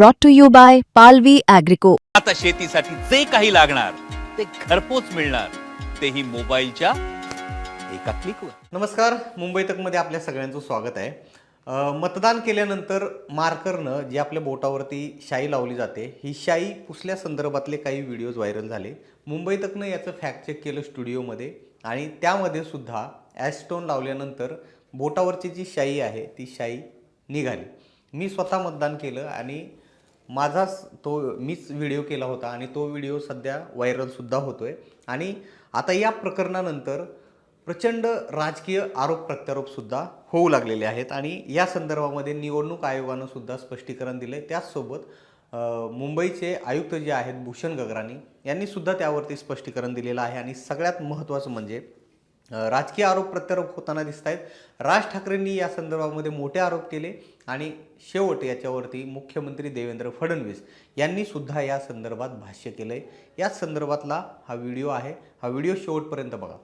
brought to you by Palvi Agrico. आता शेतीसाठी जे काही लागणार ते घरपोच मिळणार. तेही मोबाईलच्या एका क्लिकवर. नमस्कार मुंबई तकमध्ये आपल्या सगळ्यांचं स्वागत आहे. अ, मतदान केल्यानंतर मार्करनं जी आपल्या बोटावरती शाई लावली जाते ही शाई पुसल्या संदर्भातले काही व्हिडिओज व्हायरल झाले. मुंबई तकनं याचं फॅक्ट चेक केलं स्टुडिओमध्ये आणि त्यामध्ये सुद्धा ॲस्टोन लावल्यानंतर बोटावरची जी शाई आहे ती शाई निघाली. मी स्वतः मतदान केलं आणि माझाच तो मीच व्हिडिओ केला होता आणि तो व्हिडिओ सध्या व्हायरलसुद्धा होतो आहे आणि आता या प्रकरणानंतर प्रचंड राजकीय आरोप प्रत्यारोपसुद्धा होऊ लागलेले आहेत. आणि या संदर्भामध्ये निवडणूक आयोगानं सुद्धा स्पष्टीकरण दिलं आहे त्याचसोबत मुंबईचे आयुक्त जे आहेत भूषण गगराणी यांनीसुद्धा त्यावरती स्पष्टीकरण दिलेलं आहे. आणि सगळ्यात महत्त्वाचं म्हणजे राजकीय आरोप प्रत्यारोप होताना दिसत आहेत राज ठाकरेंनी या संदर्भामध्ये मोठे आरोप केले आणि शेवट याच्यावरती मुख्यमंत्री देवेंद्र फडणवीस यांनी सुद्धा या संदर्भात भाष्य केलं आहे याच संदर्भातला हा व्हिडिओ आहे. हा व्हिडिओ शेवटपर्यंत बघा.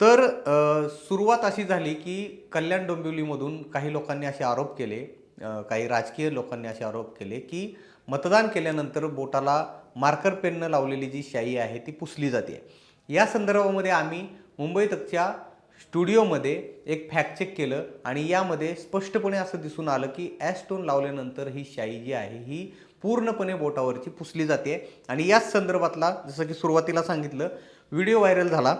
तर सुरुवात अशी झाली की कल्याण डोंबिवलीमधून काही लोकांनी असे आरोप केले काही राजकीय लोकांनी असे आरोप केले की मतदान केल्यानंतर बोटाला मार्कर पेननं लावलेली जी शाई आहे ती पुसली जाते. या संदर्भामध्ये आम्ही मुंबई तकच्या स्टुडिओमध्ये एक फॅक्ट चेक केलं आणि यामध्ये स्पष्टपणे असं दिसून आलं की ॲस्टोन लावल्यानंतर ही शाई जी आहे ही पूर्णपणे बोटावरची पुसली जाते. आणि याच संदर्भातला जसं की सुरुवातीला सांगितलं व्हिडिओ व्हायरल झाला.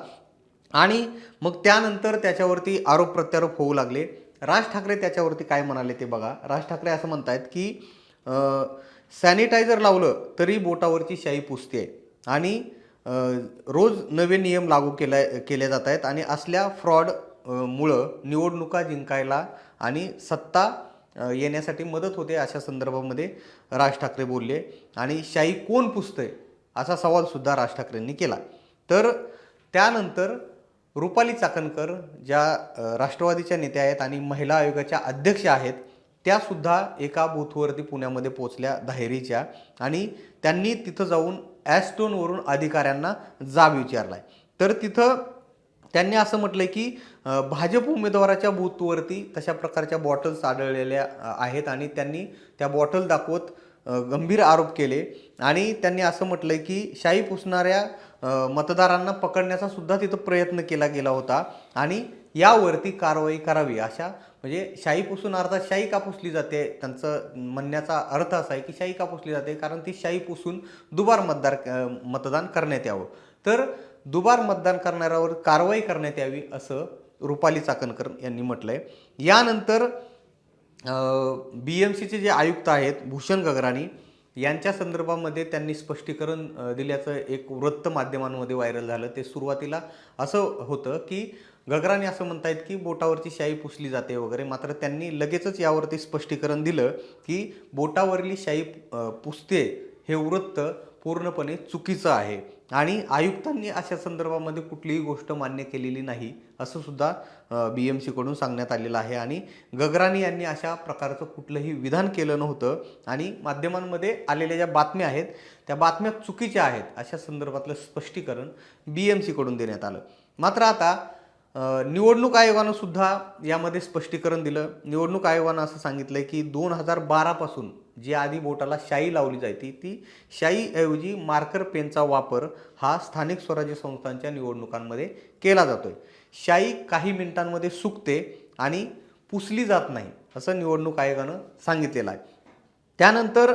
आणि मग त्यानंतर त्याच्यावरती आरोप प्रत्यारोप होऊ लागले. राज ठाकरे त्याच्यावरती काय म्हणाले ते बघा. राज ठाकरे असं म्हणतायत की सॅनिटायझर लावलं तरी बोटावरची शाई पुसते. आणि रोज नवे नियम लागू केल्या केले जात आहेत आणि असल्या फ्रॉड मुळं निवडणुका जिंकायला आणि सत्ता येण्यासाठी मदत होते अशा संदर्भामध्ये राज ठाकरे बोलले. आणि शाई कोण पुसतंय असा सवालसुद्धा राज ठाकरेंनी केला. तर त्यानंतर रुपाली चाकणकर ज्या राष्ट्रवादीच्या नेत्या आहेत आणि महिला आयोगाच्या अध्यक्ष आहेत त्यासुद्धा एका बूथवरती पुण्यामध्ये पोचल्या धायरीच्या आणि त्यांनी तिथं जाऊन ॲस्टोनवरून अधिकाऱ्यांना जाब विचारला आहे तर तिथं त्यांनी असं म्हटलंय की भाजप उमेदवाराच्या बूथवरती तशा प्रकारच्या बॉटल्स आढळलेल्या आहेत आणि त्यांनी त्या बॉटल दाखवत गंभीर आरोप केले. आणि त्यांनी असं म्हटलंय की शाई पुसणाऱ्या मतदारांना पकडण्याचा सुद्धा तिथं प्रयत्न केला गेला होता. आणि यावरती कारवाई करावी अशा म्हणजे शाई पुसून अर्थात शाई का पुसली जाते. त्यांचं म्हणण्याचा अर्थ असा आहे की शाई का पुसली जाते कारण ती शाई पुसून दुबार मतदार मतदान करण्यात यावं. तर दुबार मतदान करणाऱ्यावर कारवाई करण्यात यावी असं रुपाली चाकणकर यांनी म्हटलं आहे यानंतर बी एम सीचे जे आयुक्त आहेत भूषण गगराणी यांच्या संदर्भामध्ये त्यांनी स्पष्टीकरण दिल्याचं एक वृत्त माध्यमांमध्ये व्हायरल झालं. ते सुरुवातीला असं होतं की गगराने असं म्हणतायत की बोटावरची शाई पुसली जाते वगैरे. मात्र त्यांनी लगेचच यावरती स्पष्टीकरण दिलं की बोटावरली शाई पुसते हे वृत्त पूर्णपणे चुकीचं आहे. आणि आयुक्तांनी अशा संदर्भामध्ये कुठलीही गोष्ट मान्य केलेली नाही असं सुद्धा बी एम सीकडून सांगण्यात आलेलं आहे. आणि गगरानी यांनी अशा प्रकारचं कुठलंही विधान केलं नव्हतं. आणि माध्यमांमध्ये आलेल्या ज्या बातम्या आहेत त्या बातम्या चुकीच्या आहेत अशा संदर्भातलं स्पष्टीकरण बी एम सीकडून देण्यात आलं. मात्र आता निवडणूक आयोगानं सुद्धा यामध्ये स्पष्टीकरण दिलं. निवडणूक आयोगानं असं सांगितलं की दोन हजार बारापासून जी आधी बोटाला शाई लावली जायची ती शाईऐवजी मार्कर पेनचा वापर हा स्थानिक स्वराज्य संस्थांच्या निवडणुकांमध्ये केला जातोय. शाई काही मिनिटांमध्ये सुकते आणि पुसली जात नाही असं निवडणूक आयोगानं सांगितलेलं आहे. त्यानंतर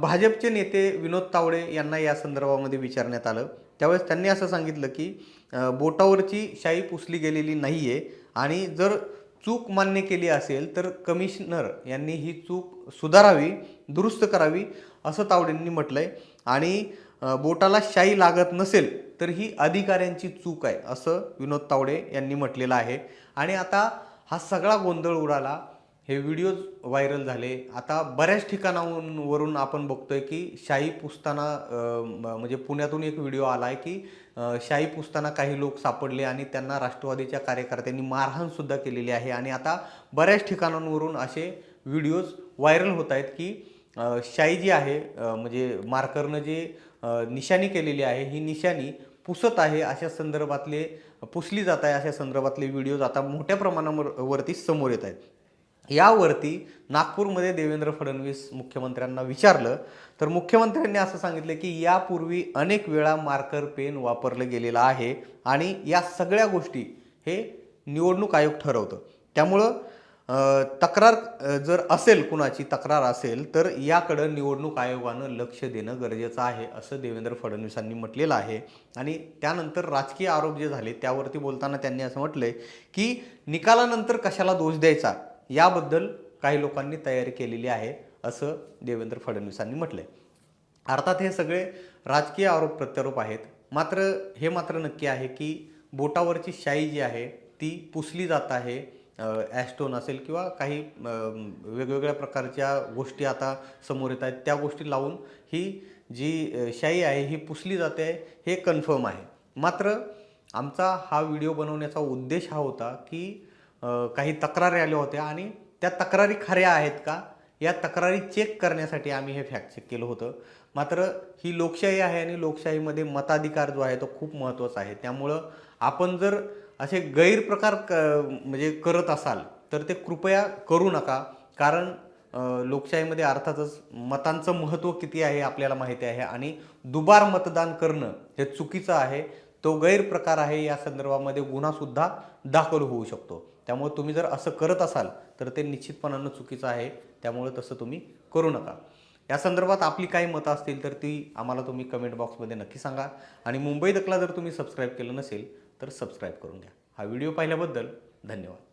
भाजपचे नेते विनोद तावडे यांना या संदर्भामध्ये विचारण्यात आलं. त्यावेळेस त्यांनी असं सांगितलं की बोटावरची शाई पुसली गेलेली नाही आहे आणि जर चूक मान्य केली असेल तर कमिशनर यांनी ही चूक सुधारावी दुरुस्त करावी असं तावडेंनी म्हटलं आहे आणि बोटाला शाई लागत नसेल तर ही अधिकाऱ्यांची चूक आहे असं विनोद तावडे यांनी म्हटलेलं आहे. आणि आता हा सगळा गोंधळ उडाला हे व्हिडिओज व्हायरल झाले. आता बऱ्याच ठिकाणांवरून आपण बघतोय की शाई पुसताना म्हणजे पुण्यातून एक व्हिडिओ आला आहे की शाही पुस्ताना पुसताना काही लोक सापडले आणि त्यांना राष्ट्रवादीच्या कार्यकर्त्यांनी मारहाणसुद्धा केलेली आहे. आणि आता बऱ्याच ठिकाणांवरून असे व्हिडिओज व्हायरल होत आहेत की शाई जी आहे म्हणजे मार्करनं जे निशाणी केलेली आहे ही निशाणी पुसत आहे अशा संदर्भातले पुसली जात आहे अशा संदर्भातले व्हिडिओज आता मोठ्या प्रमाणावर वरती समोर येत आहेत. यावरती नागपूरमध्ये देवेंद्र फडणवीस मुख्यमंत्र्यांना विचारलं तर मुख्यमंत्र्यांनी असं सांगितलं की यापूर्वी अनेक वेळा मार्कर पेन वापरलं गेलेलं आहे आणि या सगळ्या गोष्टी हे निवडणूक आयोग ठरवतं. त्यामुळं तक्रार जर असेल कुणाची तक्रार असेल तर याकडं निवडणूक आयोगानं लक्ष देणं गरजेचं आहे असं देवेंद्र फडणवीसांनी म्हटलेलं आहे. आणि त्यानंतर राजकीय आरोप जे झाले त्यावरती बोलताना त्यांनी असं म्हटलंय की निकालानंतर कशाला दोष द्यायचा? याबद्दल काही लोकांनी तयारी केलेली आहे असं देवेंद्र फडणवीसांनी म्हटलंय. अर्थात हे सगळे राजकीय आरोप प्रत्यारोप आहेत. मात्र हे मात्र नक्की आहे की बोटावरची शाई जी आहे ती पुसली जात आहे ॲस्टोन असेल किंवा काही वेगवेगळ्या प्रकारच्या गोष्टी आता समोर येत आहेत. त्या गोष्टी लावून ही जी शाई आहे ही पुसली जाते हे कन्फर्म आहे. मात्र आमचा हा व्हिडिओ बनवण्याचा उद्देश हा होता की काही तक्रारी आल्या होत्या आणि त्या तक्रारी खऱ्या आहेत का? या तक्रारी चेक करण्यासाठी आम्ही हे फॅक्ट चेक केलं होतं. मात्र ही लोकशाही आहे आणि लोकशाहीमध्ये मताधिकार जो आहे तो खूप महत्त्वाचा आहे. त्यामुळं आपण जर असे गैरप्रकार क म्हणजे करत असाल तर ते कृपया करू नका. कारण लोकशाहीमध्ये अर्थातच मतांचं महत्त्व किती आहे आपल्याला माहिती आहे आणि दुबार मतदान करणं हे चुकीचं आहे. तो गैरप्रकार आहे या संदर्भामध्ये गुन्हासुद्धा दाखल होऊ शकतो. त्यामुळे तुम्ही जर असं करत असाल तर ते निश्चितपणानं चुकीचं आहे. त्यामुळे तसं तुम्ही करू नका. या संदर्भात आपली काही मतं असतील तर ती आम्हाला तुम्ही कमेंट बॉक्समध्ये नक्की सांगा. आणि मुंबई दखला जर तुम्ही सबस्क्राईब केलं नसेल तर सबस्क्राईब करून घ्या. हा व्हिडिओ पाहिल्याबद्दल धन्यवाद.